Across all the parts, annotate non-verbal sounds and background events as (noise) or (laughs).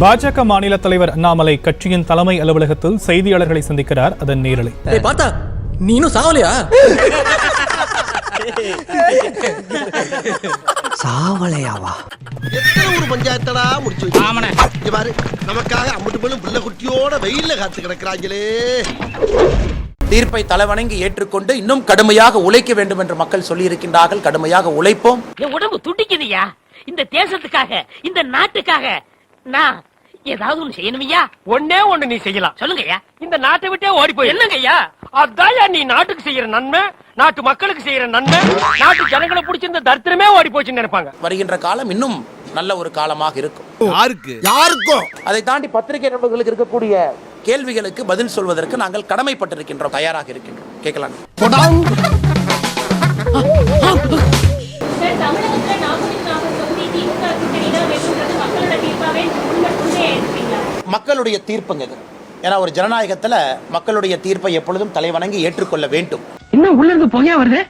பாஜக மாநில தலைவர் அண்ணாமலை கட்சியின் தலைமை அலுவலகத்தில் செய்தியாளர்களை சந்திக்கிறார். அதன் நேரலை. பார்த்தா நீ இன்னும் சாவலையா? சாவலையாவா? எத்தனை ஒரு பஞ்சாயத்தடா முடிச்சு இங்க பாரு நமக்காக அம்பட்டு பெண்ணும் பிள்ளை குட்டியோட வெயில்ல காத்து கிடக்குறாங்களே. தீர்ப்பை தலைவணங்கி ஏற்றுக்கொண்டு இன்னும் கடுமையாக உழைக்க வேண்டும் என்று மக்கள் சொல்லியிருக்கின்றார்கள். கடுமையாக உழைப்போம். என் உடம்பு துடிக்குதுயா இந்த தேசத்துக்காக இந்த நாட்டுக்காக நான் ஏதாவது ஒண்ணு செய்யணுமையா ஒன்னே ஒண்ணு நீ செய்யலாம். சொல்லுங்கய்யா இந்த நாட்டை விட்டே ஓடி போய் என்னங்கய்யா அதான் நீ நாட்டுக்கு செய்யற நன்மை நாட்டு மக்களுக்கு செய்யற நன்மை நாட்டு ஜனங்களை பிடிச்சிருந்த தரித்திரமே ஓடி போச்சுன்னு நினைப்பாங்க. வருகின்ற காலம் இன்னும் நல்ல ஒரு காலமாக இருக்கும். யாருக்கு? யாருக்கும் அதை தாண்டி பத்திரிகை நண்பர்களுக்கு இருக்கக்கூடிய கேள்விகளுக்கு பதில் சொல்வதற்கு நாங்கள் கடமைப்பட்டிருக்கின்றோம் தயாராக இருக்கின்றோம். கேட்கலாம் சார் தமிழகத்துல நாற்பத்தி நாற்பது தொகுதி திமுக கூட்டணி தான் வேணுன்றது மக்களோட தீர்ப்பாவே முன்னே எடுப்பீங்களா மக்களுடைய தீர்ப்புங்க இது. ஏன்னா ஒரு ஜனநாயகத்துல மக்களுடைய தீர்ப்பை எப்பொழுதும் தலைவணங்கி ஏற்றுக்கொள்ள வேண்டும். இன்னும் உள்ள இருந்து புகையா வருது?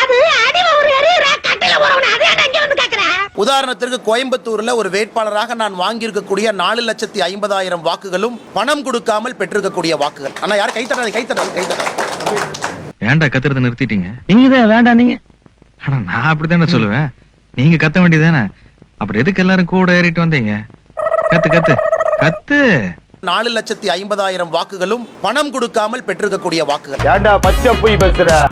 அது அடிவ ஒரு எறிகிற கட்டில போறவன அதே அங்க வந்து கேக்குறேன் உதாரணத்திற்கு கோயம்புத்தூர்ல ஒரு வேட்பாளராக நான் வாங்கியிருக்கக்கூடிய நாலு லட்சத்தி ஐம்பதாயிரம் வாக்குகளும் பணம் கொடுக்காமல் பெற்றிருக்கக்கூடிய வாக்குகள். ஆனா யாரும் கைத்தட்டாது கைத்தட்டாது கைத்தட்டாது ஏன்டா கத்துறத நிறுத்திட்டீங்க? நீங்க தான் வேண்டாம் நீங்க. ஆனா நான் அப்படித்தானே சொல்லுவேன்? நீங்க கத்த வேண்டியதானே அப்புறம் எதுக்கு எல்லாரும் கூட ஏறிட்டு வந்தீங்க? கத்து கத்து. கத்து நாலு லட்சத்தி ஐம்பதாயிரம் வாக்குகளும் பணம் கொடுக்காமல் பெற்றிருக்கக்கூடிய வாக்குகள்.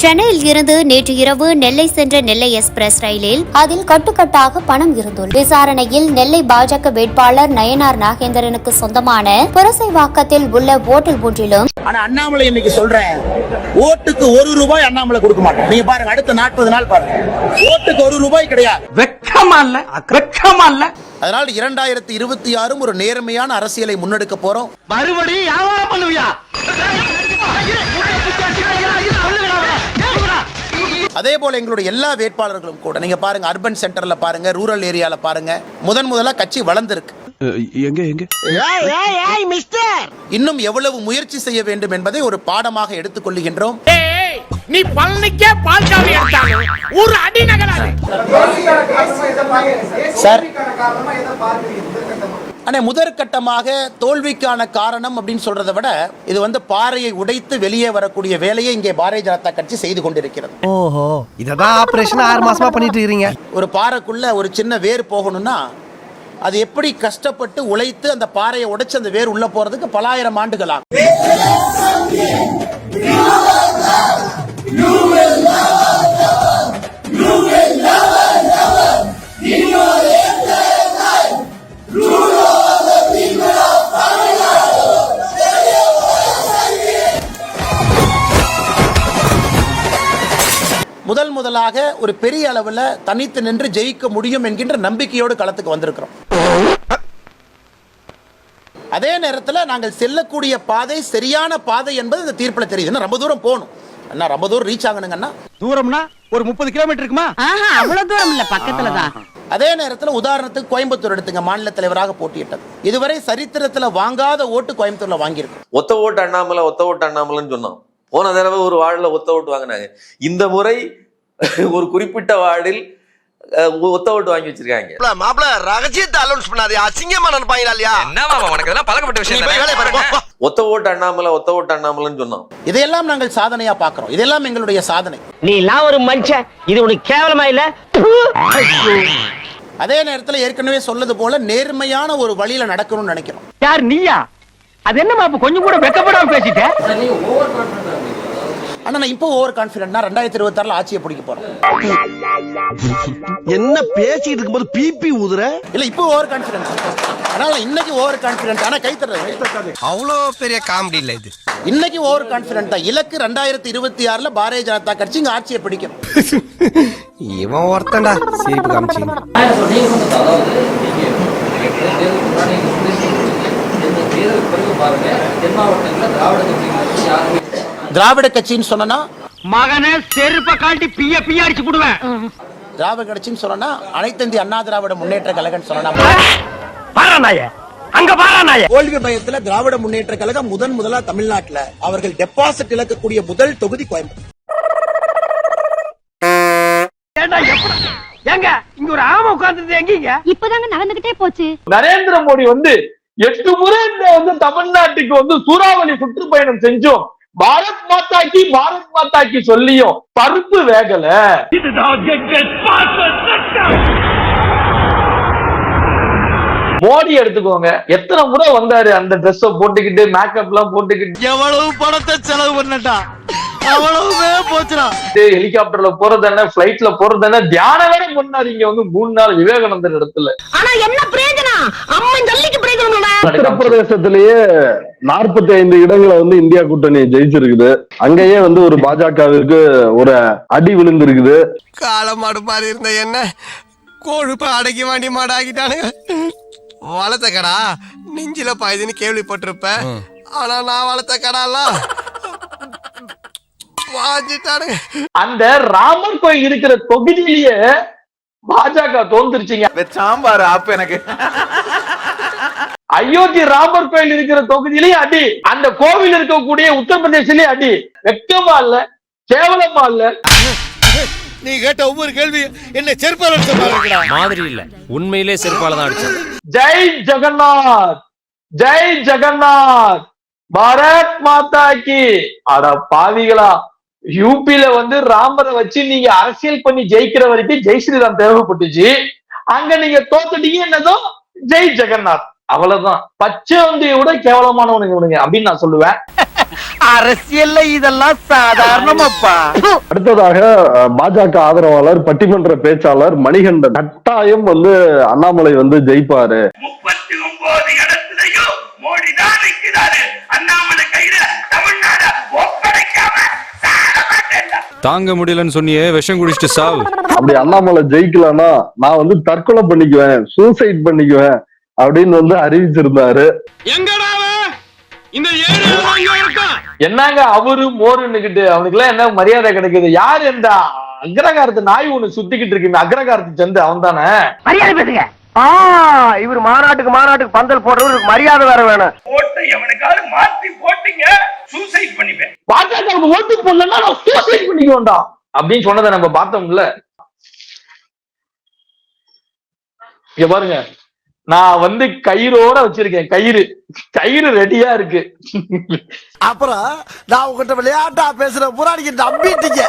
சென்னையில் இருந்து நேற்று இரவு நெல்லை சென்ற நெல்லை எக்ஸ்பிரஸ் ரயிலில் அதில் கட்டுக்கட்டாக பணம் இருந்துள்ளது. விசாரணையில் நெல்லை பாஜக வேட்பாளர் நயனார் நாகேந்திரனுக்கு சொந்தமான புரசைவாக்கத்தில் உள்ள ஓட்டல் ஒன்றிலும் ஆனா அண்ணாமலை இன்னைக்கு சொல்றேன். ஓட்டுக்கு ஒரு ரூபாய் அண்ணாமலை கொடுக்க மாட்டோம் நீங்க பாருங்க அடுத்த நாற்பது நாள் பாருங்க. ஓட்டுக்கு ஒரு ரூபாய் கிடையாது. வெக்கமா இல்ல வெக்கமா இல்ல அதனால் இரண்டாயிரத்தி இருபத்தி ஆறும் ஒரு நேர்மையான அரசியலை முன்னெடுக்க போறோம். மறுபடியும் வியாபாரம் பண்ணுவியா? அதே போல எங்களுடைய எல்லா வேட்பாளர்களும் கூட நீங்க பாருங்க அர்பன் சென்டர்ல பாருங்க ரூரல் ஏரியால பாருங்க முதன் முதலா கட்சி வளர்ந்திருக்கு. இன்னும் எவ்வளவு முயற்சி செய்ய வேண்டும் என்பதை ஒரு பாடமாக எடுத்துக் கொள்ளுகின்றோம் நீ பழனிக்கே பால் காவி எடுத்தாலும் ஒரு அடி நகராது. சார். முதற்கட்டமாக தோல்விக்கான காரணம் அப்படின்னு சொல்றதை விட இது வந்து பாறையை உடைத்து வெளியே வரக்கூடிய வேலையை இங்கே பாரதிய ஜனதா கட்சி செய்து கொண்டிருக்கிறது. ஓஹோ இததான் ஆபரேஷன் ஆறு மாசமா பண்ணிட்டு இருக்கீங்க. ஒரு பாறைக்குள்ள ஒரு சின்ன வேர் போகணும்னா அது எப்படி கஷ்டப்பட்டு உழைத்து அந்த பாறையை உடைச்சு அந்த வேர் உள்ள போறதுக்கு பலாயிரம் ஆண்டுகள் ஆகும். முதல் முதலாக ஒரு பெரிய அளவில் தனித்து நின்று ஜெயிக்க முடியும் என்கின்ற நம்பிக்கையோடு களத்துக்கு வந்திருக்கிறோம். அதே நேரத்தில் நாங்கள் செல்லக்கூடிய பாதை சரியான பாதை என்பது இந்த தீர்ப்பில் தெரியுது. ரொம்ப தூரம் போகணும். அண்ணா ரொம்ப தூரம் ரீச் ஆகணுங்கன்னா தூரம்னா ஒரு முப்பது கிலோமீட்டர் இருக்குமா? அவ்வளவு தூரம் இல்ல பக்கத்துல தான். அதே நேரத்தில் உதாரணத்துக்கு கோயம்புத்தூர் எடுத்துங்க. மாநில தலைவராக போட்டியிட்டது. இதுவரை சரித்திரத்தில் வாங்காத ஓட்டு கோயம்புத்தூர்ல வாங்கியிருக்கு ஒத்த ஓட்டு அண்ணாமலை ஒத்த ஓட்டு அண்ணாமலைன்னு சொன்னோம். போன தடவை ஒரு வார்டில் ஒத்த ஓட்டு வாங்கினாங்க. இந்த முறை ஒரு குறிப்பிட்ட வார்டில் ஒத்த ஓட்டு வாங்கி வச்சிருக்காங்க. மாப்பிள ரகசியத்தை அலௌன்ஸ் பண்ணாதே. அசிங்கமா நினைப்பாங்களா இல்லையா? உனக்கு இதெல்லாம் பழக்கப்பட்ட போ. ஒத்த ஓட்டு அண்ணாமலை ஒத்த ஓட்டு அண்ணாமலைன்னு சொன்னோம். இதையெல்லாம் நாங்கள் சாதனையா பார்க்கிறோம். இதெல்லாம் எங்களுடைய சாதனை. நீ எல்லாம் ஒரு மனுஷன். இது உனக்கு கேவலமா இல்ல? அதே நேரத்தில் ஏற்கனவே சொல்லது போல நேர்மையான ஒரு வழியில நடக்கணும்னு நினைக்கிறோம். யார் நீயா? அது என்னமா அப்ப கொஞ்சம் கூட வெக்கப்படாம பேசிட்ட? ஆனா நான் இப்போ ஓவர் கான்பிடன்ட்னா ரெண்டாயிரத்தி இருபத்தாறுல ஆட்சியை பிடிக்க போறோம் (laughs) என்ன பேசிட்டு இருக்கும்போது பிபி ஊதுற? இல்ல இப்போ ஓவர் கான்பிடன்ஸ் அதனால இன்னைக்கு ஓவர் கான்பிடன்ட் ஆனா கை தர்றது அவ்வளோ பெரிய காமெடி இல்ல இது. இன்னைக்கு ஓவர் கான்பிடன்ட் தான். இலக்கு ரெண்டாயிரத்தி இருபத்தி ஆறுல பாரதிய ஜனதா கட்சி இங்க ஆட்சியை பிடிக்கும். (laughs) இவன் ஒருத்தன்டா. சிரிப்பு காமிச்சு. திராவிட கட்சின்னு சொன்னா மகனே செருப்ப காட்டி பிய பிய அடிச்சு போடுவேன். திராவிட கட்சின்னு சொன்னா அனைத்து இந்திய அண்ணா திராவிட முன்னேற்ற கழகம் சொன்னா பாரா நாய. அங்க பாரா நாய. தோல்வி பயத்துல திராவிட முன்னேற்ற கழகம் முதன் முதலா தமிழ்நாட்டுல அவர்கள் டெபாசிட் இழக்கக்கூடிய முதல் தொகுதி கோயம்புத்தூர். ஏங்க இங்க ஒரு ஆமை உட்கார்ந்தது எங்கீங்க? இப்பதாங்க நடந்துகிட்டே போச்சு. நரேந்திர மோடி வந்து எட்டு முறை இந்த வந்து தமிழ்நாட்டுக்கு வந்து சூறாவளி சுற்றுப்பயணம் செஞ்சோம். பாரத் மாதாக்கி பாரத் மாதாக்கி சொல்லியும் பருப்பு வேகல. மோடி எடுத்துக்கோங்க. எத்தனை முறை வந்தாரு அந்த ட்ரெஸ் போட்டுக்கிட்டு மேக்கப் எல்லாம் போட்டுக்கிட்டு. எவ்வளவு பணத்தை செலவு பண்ணட்டா? அவ்வளவுமே போச்சுடா. ஹெலிகாப்டர்ல போறது என்ன பிளைட்ல போறது என்ன தியானம் வேற பண்ணாரு இங்க வந்து மூணு நாள் விவேகானந்தர் இடத்துல. ஆனா என்ன பிரயோஜனம்? அம்மன் ஜல்லிக்கு பிரயோஜனம் உத்தரப்பிரதேசத்திலேயே நாற்பத்தி ஐந்து இடங்களை வந்து இந்தியா கூட்டணி ஜெயிச்சிருக்குது. அங்கேயே வந்து ஒரு பாஜகவிற்கு ஒரு அடி விழுந்திருக்குது. காலமாடு மாதிரி இருந்த என்ன? கொழுப்ப அடக்கி வாண்டி மாடாக்கிட்டானுங்க வளர்த்த கடா நெஞ்சில பாயுதுன்னு கேள்விப்பட்டிருப்ப ஆனா நான் வளர்த்த கடாலாம் அந்த ராமர் கோயில் இருக்கிற தொகுதியிலேயே பாஜக தோந்துருச்சுங்க சாம்பார் ஆப் எனக்கு. அயோத்தி ராமர் கோயில் இருக்கிற தொகுதியிலேயே அடி. அந்த கோவில் இருக்கக்கூடிய உத்தரப்பிரதேசிலேயே அடி. வெக்கமா இல்ல கேவலமா இல்ல. நீ கேட்ட ஒவ்வொரு கேள்வி என்ன செருப்பால் அடிச்ச மாதிரி இல்ல. உண்மையிலே செருப்பால தான் அடிச்சேன். ஜெய் ஜெகநாத் ஜெய் ஜெகநாத். பாரத் மாதா கி. அட பாவிகளா. யூபில வந்து ராமரை வச்சு நீங்க அரசியல் பண்ணி ஜெயிக்கிற வரைக்கும் ஜெய் ஸ்ரீராம் தேவைப்பட்டுச்சு. அங்க நீங்க தோத்துட்டீங்க என்னதோ ஜெய் ஜெகநாத். அவ்வளவுதான். பச்சை வண்டியை விட கேவலமானவனுங்க இவனுங்க அப்படின்னு நான் சொல்லுவேன். அரசியல்ல இதெல்லாம் சாதாரணமாப்பா. அடுத்ததாக பாஜக ஆதரவாளர் பட்டிமன்ற பேச்சாளர் மணிகண்டன். கட்டாயம் வந்து அண்ணாமலை வந்து ஜெயிப்பாரு. முப்பத்தி ஒன்பது இடத்துலயும் மோடி தான் நிற்கிறாரு அண்ணாமலை கையில தமிழ்நாடு ஒப்படைக்காம தாங்க முடியலன்னு சொன்னியே விஷம் குடிச்சிட்டு சாவு. அப்படி அண்ணாமலை ஜெயிக்கலன்னா நான் வந்து தற்கொலை பண்ணிக்குவேன் சூசைட் பண்ணிக்குவேன் அப்படின்னு வந்து அறிவிச்சிருந்தாரு. என்னங்க அவரு மோருன்னுகிட்டு அவனுக்கு எல்லாம் என்ன மரியாதை கிடைக்குது? யாரு இந்த அக்ரகாரத்து நாய் ஒண்ணு சுத்திக்கிட்டு இருக்கு அக்ரகாரத்து சந்து அவன் தானே மரியாதை பேசுங்க. இவர் மாநாட்டுக்கு மாநாட்டுக்கு பந்தல் போடுறவருக்கு மரியாதை வேற வேணும். ஓட்டை எவனுக்காவது மாத்தி போட்டீங்க சூசைட் பண்ணிப்பேன். பாஜக ஓட்டு போடலன்னா நான் சூசைட் பண்ணிக்க வேண்டாம் அப்படின்னு சொன்னதை நம்ம பார்த்தோம்ல. இங்க பாருங்க. நான் வந்து கயிறோட வச்சிருக்கேன் கயிறு. கயிறு ரெடியா இருக்கு. அப்புறம் நான் உங்ககிட்ட விளையாட்டா பேசுற புராணிக்கு நம்பிட்டீங்க.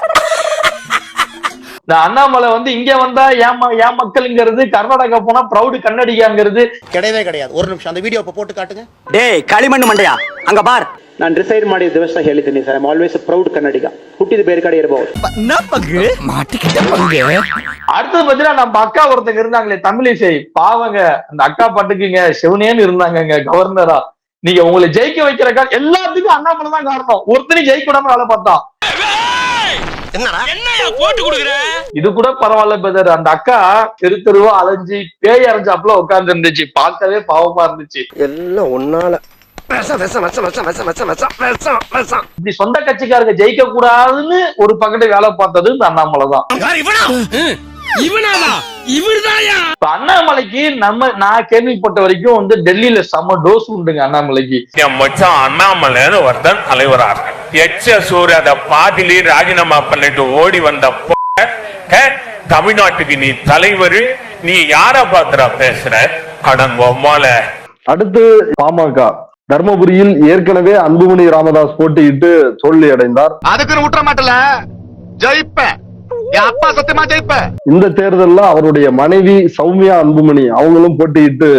இந்த அண்ணாமலை வந்து இங்க வந்தா ஏன் ம- ஏன் மக்கள்ங்கிறது கர்நாடகா போனா ப்ரௌடு கன்னடிகாங்கிறது கிடையவே கிடையாது ஒரு நிமிஷம் அந்த வீடியோ இப்ப போட்டு காட்டுங்க டேய் களிமண் மண்டையா அங்க பார் ನಾನು ಡಿಸೈಡ್ ಮಾಡಿದ ದಿವಸ ಹೇಳಿದ್ದೀನಿ sir I always proud Kannadiga ಹುಟ್ಟಿದ ಬೇರೆ ಕಡೆ ಇರಬಹುದು என்ன பங்கு மாட்டிக்கிட்ட பங்கு அடுத்தது பாத்தீங்கன்னா நம்ம அக்கா ஒருத்தங்க இருந்தாங்களே தமிழிசை பாவங்க அந்த அக்கா பாட்டுக்குங்க சிவனேன்னு இருந்தாங்கங்க கவர்னரா நீங்க உங்களை ஜெயிக்க வைக்கிறக்கா எல்லாத்துக்கும் அண்ணாமலை தான் காரணம் ஒருத்தனையும் ஜெயிக்க விடாம வேலை பார்த்தான் இது கூட பரவாயில்ல பிரதர் அந்த அக்கா தெரு தெருவா அலைஞ்சு பேய் அரைஞ்சாப்ல உட்கார்ந்து இருந்துச்சு பார்க்கவே பாவமா இருந்துச்சு. எல்லாம் ஒன்னால இப்படி சொந்த கட்சிக்காரங்க ஜெயிக்க கூடாதுன்னு ஒரு பக்கத்து வேலை பார்த்தது இந்த அண்ணாமலைதான். அண்ணாமலைக்கு நம்ம நான் கேள்விப்பட்ட வரைக்கும் வந்து டெல்லியில செம டோஸ் உண்டுங்க அண்ணாமலைக்கு. மச்சான் அண்ணாமலைன்னு ஒருத்தன் தலைவராக. எச்ச சூரிய பாதிலே ராஜினாமா பண்ணிட்டு ஓடி வந்த தமிழ்நாட்டுக்கு நீ தலைவர் நீ யார பாத்திரா பேசுற? கடன் ஒம்மால அடுத்து பாமக. தர்மபுரியில் ஏற்கனவே அன்புமணி ராமதாஸ் போட்டியிட்டு தோல்வி அடைந்தார். அதுக்குன்னு விட்டுற மாட்டல. ஜெயிப்பேன் அப்பா சத்தியமா ஜெயிப்பேன் இந்த தேர்தல்ல அவருடைய மனைவி சௌமியா அன்புமணி அவங்களும் போட்டியிட்டு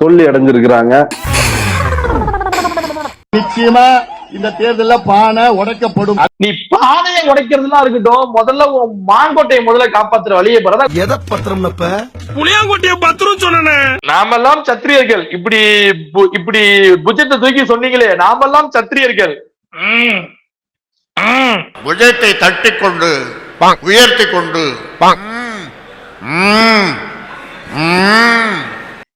தோல்வி அடைஞ்சிருக்கிறாங்க. நிச்சயமா. இந்த தேர்தல்ல பானை உடைக்கப்படும். நீ பானையை உடைக்கிறதுலாம் இருக்கட்டும் முதல்ல உன் மாங்கோட்டையை முதல்ல காப்பாத்துற வழியை பெறதா எதை பத்திரம் இப்ப புளியாங்கொட்டிய பத்திரம் சொன்னனே. நாமெல்லாம் சத்திரியர்கள். இப்படி பு- இப்படி புஜத்தை தூக்கி சொன்னீங்களே நாமெல்லாம் சத்திரியர்கள். புஜத்தை தட்டி கொண்டு உயர்த்தி கொண்டு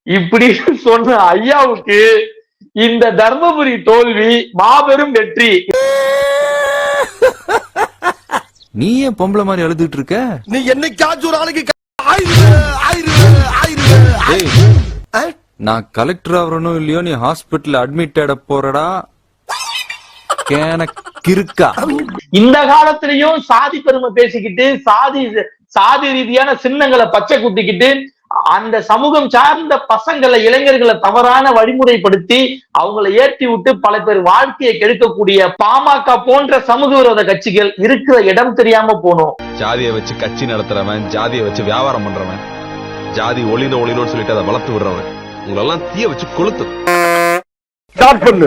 இப்படி சொன்ன ஐயாவுக்கு இந்த தர்மபுரி தோல்வி மாபெரும் வெற்றி. நீ ஏன் பொம்பளை மாதிரி அழுதுட்டு இருக்க? நீ என்னைக்காச்சும் ஒரு ஆளுக்கு ஆயிரு ஆயிரு ஆயிரு நான் கலெக்டர் ஆவறனும் இல்லையோ நீ ஹாஸ்பிடல்ல அட்மிட் ஆட போறடா. கேன கிறுக்கா. இந்த காலத்திலயும் சாதி பெருமை பேசிக்கிட்டு சாதி சாதி ரீதியான சின்னங்களை பச்சை குத்திக்கிட்டு அந்த சமூகம் சார்ந்த பசங்களை இளைஞர்களை தவறான வழிமுறைப்படுத்தி அவங்களை ஏற்றி விட்டு பல பேர் வாழ்க்கையை கெடுக்கக்கூடிய பாமக போன்ற சமூக விரோத கட்சிகள் இருக்கிற இடம் தெரியாம போனோம். ஜாதியை வச்சு கட்சி நடத்துறவன் ஜாதியை வச்சு வியாபாரம் பண்றவன் ஜாதி ஒளித ஒளிரோடு சொல்லிட்டு அதை வளர்த்து விடுறவன் உங்களெல்லாம் தீய வச்சு கொளுத்து ஸ்டார்ட் பண்ணு.